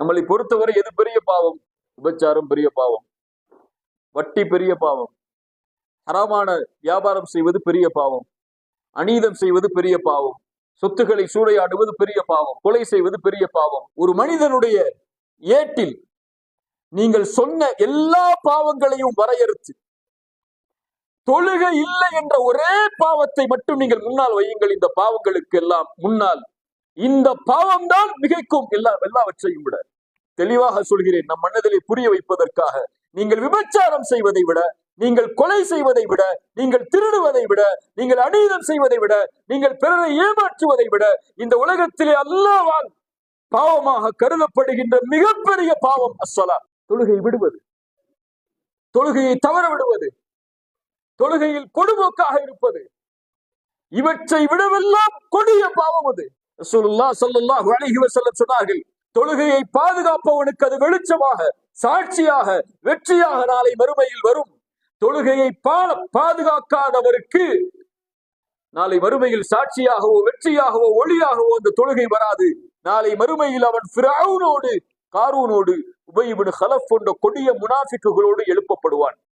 நம்மளை பொறுத்தவரை எது பெரிய பாவம்? விபச்சாரம் பெரிய பாவம். வட்டி பெரிய பாவம். ஹராமான வியாபாரம் செய்வது பெரிய பாவம். அநீதம் செய்வது பெரிய பாவம். சொத்துக்களை சூறையாடுவது பெரிய பாவம். கொலை செய்வது பெரிய பாவம். ஒரு மனிதனுடைய ஏட்டில் நீங்கள் சொன்ன எல்லா பாவங்களையும் வரையறுத்து தொழுகை இல்லை என்ற ஒரே பாவத்தை மட்டும் நீங்கள் முன்னால் வையுங்கள். இந்த பாவங்களுக்கு எல்லாம் முன்னால் இந்த பாவம் தான் மிகைக்கும் எல்லா எல்லாவற்றையும் விட. தெளிவாக சொல்கிறேன் நம் மனதிலே புரிய வைப்பதற்காக. நீங்கள் விபச்சாரம் செய்வதை விட நீங்கள் கொலை செய்வதை விட நீங்கள் திருடுவதை விட நீங்கள் அநீதம் செய்வதை விட நீங்கள் பிறரை ஏமாற்றுவதை விட இந்த உலகத்திலே அல்லாவால் பாவமாக கருதப்படுகின்ற மிகப்பெரிய பாவம் அசலா தொழுகை விடுவது. தொழுகையை தவற விடுவது. தொழுகையில் கொடுமோக்காக இருப்பது. இவற்றை விடவெல்லாம் கொடிய பாவம் அது. ரசூலுல்லா ஸல்லல்லாஹு அலைஹி வஸல்லம் சொன்னார்கள் தொழுகையை பாதுகாப்பவனுக்கு அது வெளிச்சமாக சாட்சியாக வெற்றியாக நாளை மறுமையில் வரும். தொழுகையை பா- பாதுகாக்காதவருக்கு நாளை மறுமையில் சாட்சியாகவோ வெற்றியாகவோ ஒளியாகவோ அந்த தொழுகை வராது. நாளை மறுமையில் அவன் ஃபிரௌனோடு காரூனோடு உபயிபின் ஹலப் போன்ற கொடிய முனாஃபிக்குகளோடு எழுப்பப்படுவான்.